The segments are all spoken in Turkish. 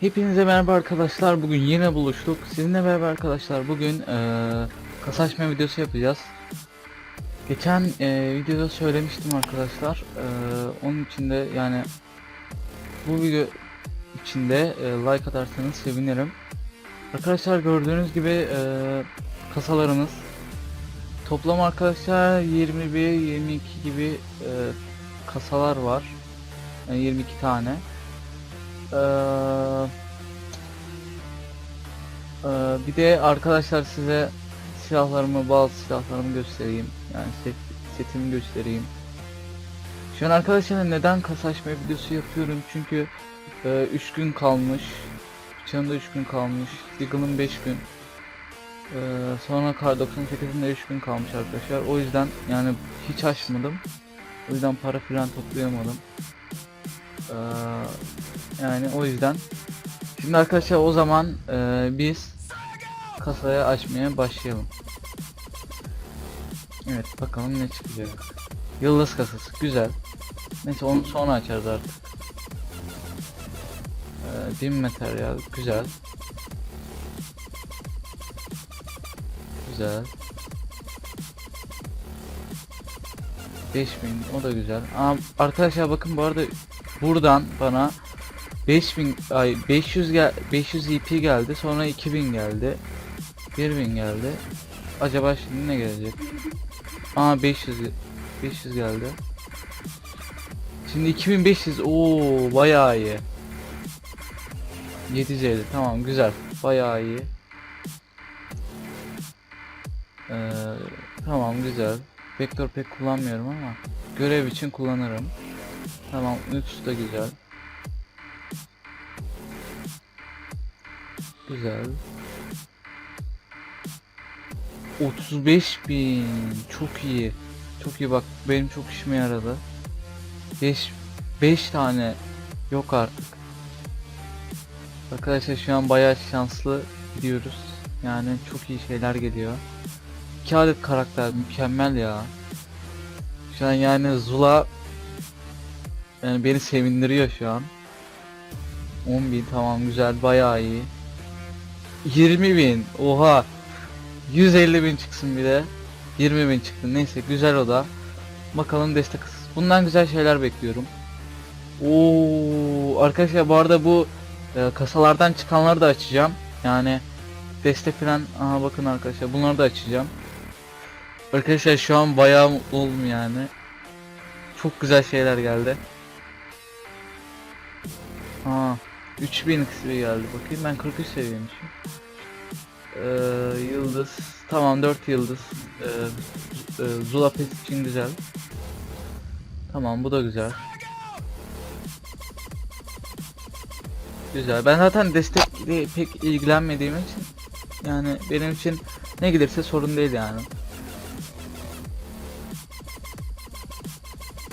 Hepinize merhaba arkadaşlar. Bugün yine buluştuk. Sizinle beraber arkadaşlar bugün eee kasa videosu yapacağız. Geçen eee, videoda söylemiştim arkadaşlar. Eee, onun içinde yani bu video içinde eee, like atarsanız sevinirim. Arkadaşlar gördüğünüz gibi eee, kasalarımız toplam arkadaşlar 21 22 gibi eee, kasalar var. Yani 22 tane. Eee, eee, bir de arkadaşlar size silahlarımı, bazı silahlarımı göstereyim. Yani set, setimi göstereyim. Şu an arkadaşlar neden kasa açma videosu yapıyorum? Çünkü 3 gün kalmış. Bıçağımda 3 gün kalmış. Deagle'ın 5 gün. Eee, sonra Kar 98'in de 3 gün kalmış arkadaşlar. O yüzden yani hiç açmadım. O yüzden para falan toplayamadım. Eee, yani o yüzden. Şimdi arkadaşlar o zaman eee, biz kasayı açmaya başlayalım. Evet bakalım ne çıkacak. Yıldız kasası güzel. Neyse onu sonra açarız artık. Ee, bin materyal güzel. Güzel. 5000 o da güzel. Aa, arkadaşlar bakın bu arada buradan bana 5000 ay 500 gel 500 EP geldi. Sonra 2000 geldi. 1000 geldi. Acaba şimdi ne gelecek? Aa 500 500 geldi. Şimdi 2500 oo bayağı iyi. 750 tamam güzel. Bayağı iyi. Ee, tamam güzel. Vektör pek kullanmıyorum ama görev için kullanırım. Tamam Lux da güzel. Güzel. 35 bin çok iyi. Çok iyi bak benim çok işime yaradı. 5 5 tane yok artık. Arkadaşlar şu an bayağı şanslı gidiyoruz. Yani çok iyi şeyler geliyor. 2 adet karakter mükemmel ya. Şu an yani Zula yani beni sevindiriyor şu an. 10.000 tamam güzel bayağı iyi. 20.000 oha 150.000 çıksın bir de 20.000 çıktı neyse güzel o da bakalım destek bundan güzel şeyler bekliyorum Oo arkadaşlar bu arada bu e, kasalardan çıkanları da açacağım. Yani destek falan aha bakın arkadaşlar bunları da açacağım. Arkadaşlar şu an bayağı mutlu oldum yani. Çok güzel şeyler geldi. Aa 3000 XP geldi. Bakayım ben 43 seviyeymişim. Ee, yıldız tamam 4 yıldız. Ee, e, Zula pet için güzel. Tamam bu da güzel güzel ben zaten destekle pek ilgilenmediğim için yani benim için ne gelirse sorun değil yani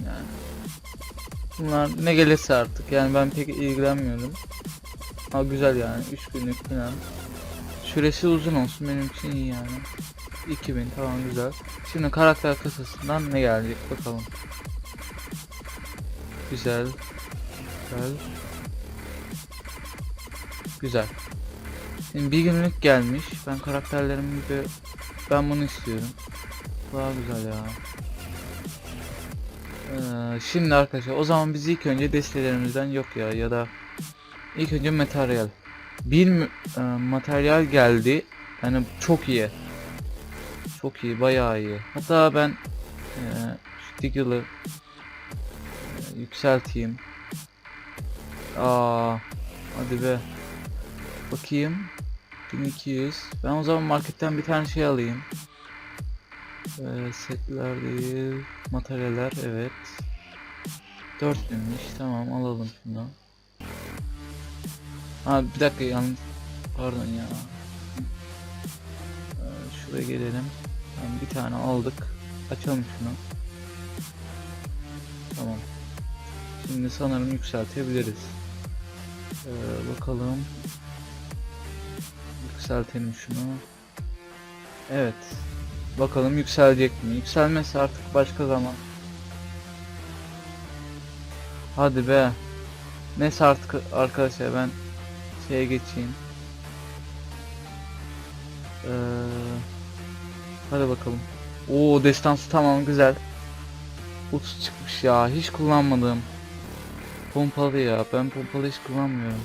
yani bunlar ne gelirse artık yani ben pek ilgilenmiyorum ha güzel yani 3 günlük falan Süresi uzun olsun benim için iyi yani. 2000 tamam güzel. Şimdi karakter kasasından ne gelecek bakalım. Güzel. Güzel. Güzel. Şimdi bir günlük gelmiş. Ben karakterlerimi bir ben bunu istiyorum. Daha güzel ya. Ee, şimdi arkadaşlar o zaman biz ilk önce destelerimizden yok ya ya da ilk önce materyal bir e, materyal geldi. Yani çok iyi. Çok iyi, bayağı iyi. Hatta ben e, Diggle'ı e, yükselteyim. Aa, hadi be. Bakayım. 1200. Ben o zaman marketten bir tane şey alayım. E, setler değil. Materyaller evet. 4000'miş. Tamam alalım şunu. Ha bir dakika yalnız pardon ya. Ee, şuraya gelelim. Tamam, bir tane aldık. Açalım şunu. Tamam. Şimdi sanırım yükseltebiliriz. Ee, bakalım. Yükseltelim şunu. Evet. Bakalım yükselecek mi? Yükselmezse artık başka zaman. Hadi be. Neyse artık arkadaşlar ben şeye geçeyim. Ee, hadi bakalım. Oo destansı tamam güzel. 30 çıkmış ya hiç kullanmadığım. Pompalı ya ben pompalı hiç kullanmıyorum.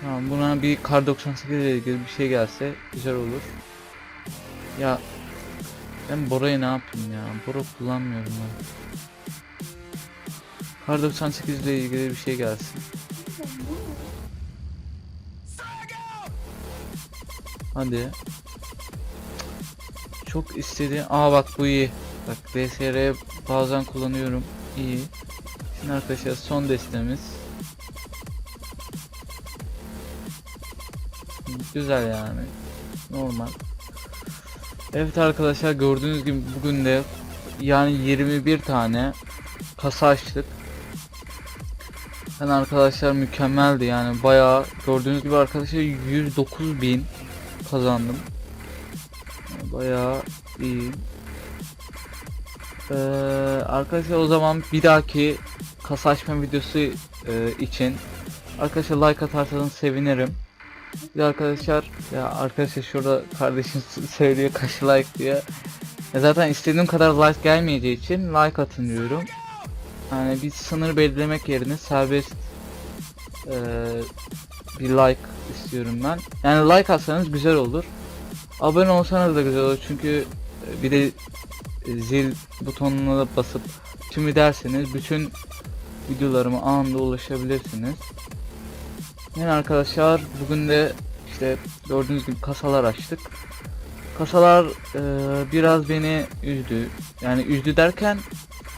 Tamam buna bir kar 98 ile ilgili bir şey gelse güzel olur. Ya ben Bora'yı ne yapayım ya? Bora kullanmıyorum ben. Kar 98 ile ilgili bir şey gelsin. Hadi. Çok istediğim... Aa bak bu iyi. Bak DSR bazen kullanıyorum. İyi. Şimdi arkadaşlar son destemiz. Güzel yani. Normal. Evet arkadaşlar gördüğünüz gibi bugün de yani 21 tane kasa açtık. Yani arkadaşlar mükemmeldi yani bayağı gördüğünüz gibi arkadaşlar 109 bin kazandım. Bayağı iyi. Ee, arkadaşlar o zaman bir dahaki kasa açma videosu e, için arkadaşlar like atarsanız sevinirim. Bir arkadaşlar ya arkadaşlar şurada kardeşim söylüyor kaç like diye. Ya zaten istediğim kadar like gelmeyeceği için like atın diyorum. Yani bir sınır belirlemek yerine serbest eee, bir like istiyorum ben. Yani like atsanız güzel olur. Abone olsanız da güzel olur çünkü e, bir de e, zil butonuna da basıp tümü derseniz bütün videolarıma anında ulaşabilirsiniz. Yani arkadaşlar bugün de işte gördüğünüz gibi kasalar açtık. Kasalar e, biraz beni üzdü. Yani üzdü derken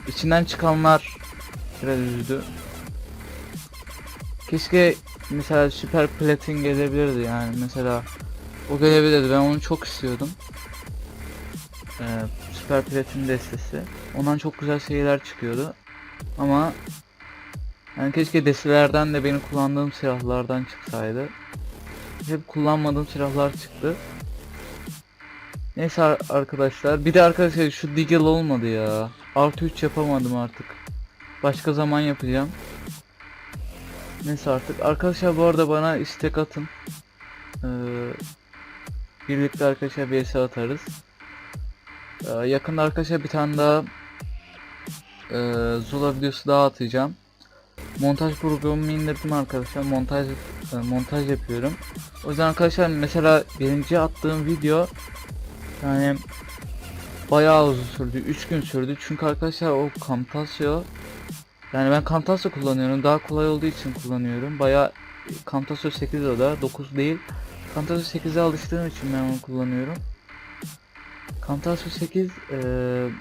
içinden çıkanlar biraz üzdü. Keşke mesela süper platin gelebilirdi yani mesela o gelebilirdi ben onu çok istiyordum. E, süper platin destesi. Ondan çok güzel şeyler çıkıyordu. Ama yani keşke destelerden de benim kullandığım silahlardan çıksaydı. Hep kullanmadığım silahlar çıktı. Neyse ar- arkadaşlar. Bir de arkadaşlar şu Deagle olmadı ya. Artı 3 yapamadım artık. Başka zaman yapacağım. Neyse artık. Arkadaşlar bu arada bana istek atın. Ee, birlikte arkadaşlar bir atarız. Ee, yakında arkadaşlar bir tane daha e, Zula videosu daha atacağım. Montaj programımı indirdim arkadaşlar. Montaj e, montaj yapıyorum. O yüzden arkadaşlar mesela birinci attığım video yani bayağı uzun sürdü. 3 gün sürdü. Çünkü arkadaşlar o Camtasia yani ben Camtasia kullanıyorum. Daha kolay olduğu için kullanıyorum. Bayağı Camtasia 8 o da 9 değil. Camtasia 8'e alıştığım için ben onu kullanıyorum. Camtasia 8 e,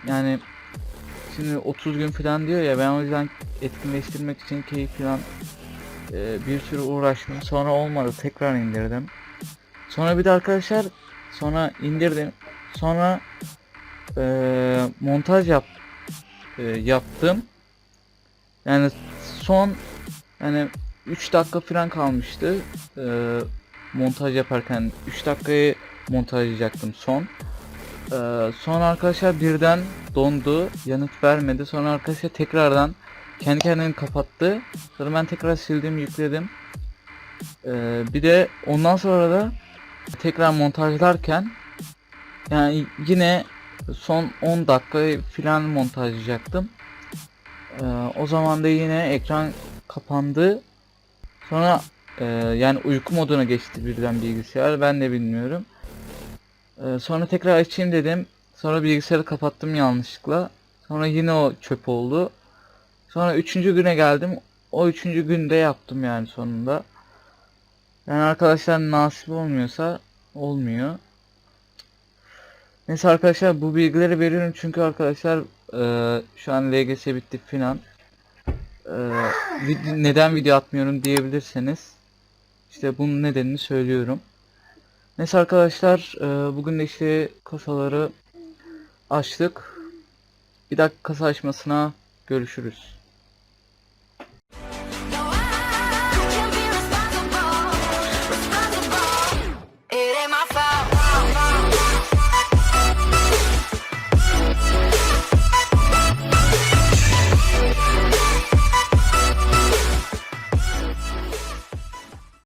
yani şimdi 30 gün falan diyor ya ben o yüzden etkinleştirmek için keyif falan e, bir sürü uğraştım. Sonra olmadı tekrar indirdim. Sonra bir de arkadaşlar sonra indirdim. Sonra e, montaj yap e, yaptım. Yani son yani 3 dakika falan kalmıştı. E, montaj yaparken 3 dakikayı montajlayacaktım son. Ee, sonra arkadaşlar birden dondu. Yanıt vermedi. Sonra arkadaşlar tekrardan kendi kendini kapattı. Sonra ben tekrar sildim, yükledim. Ee, bir de ondan sonra da tekrar montajlarken yani yine son 10 dakika filan montajlayacaktım. Ee, o zaman da yine ekran kapandı. Sonra e, yani uyku moduna geçti birden bilgisayar. Ben de bilmiyorum. Ee, sonra tekrar açayım dedim. Sonra bilgisayarı kapattım yanlışlıkla. Sonra yine o çöp oldu. Sonra üçüncü güne geldim. O üçüncü günde yaptım yani sonunda. Yani arkadaşlar nasip olmuyorsa olmuyor. Neyse arkadaşlar bu bilgileri veriyorum çünkü arkadaşlar e, şu an LGS bitti filan. E, neden video atmıyorum diyebilirseniz işte bunun nedenini söylüyorum. Neyse arkadaşlar e, bugün de işte kasaları açtık. Bir dakika kasa açmasına görüşürüz.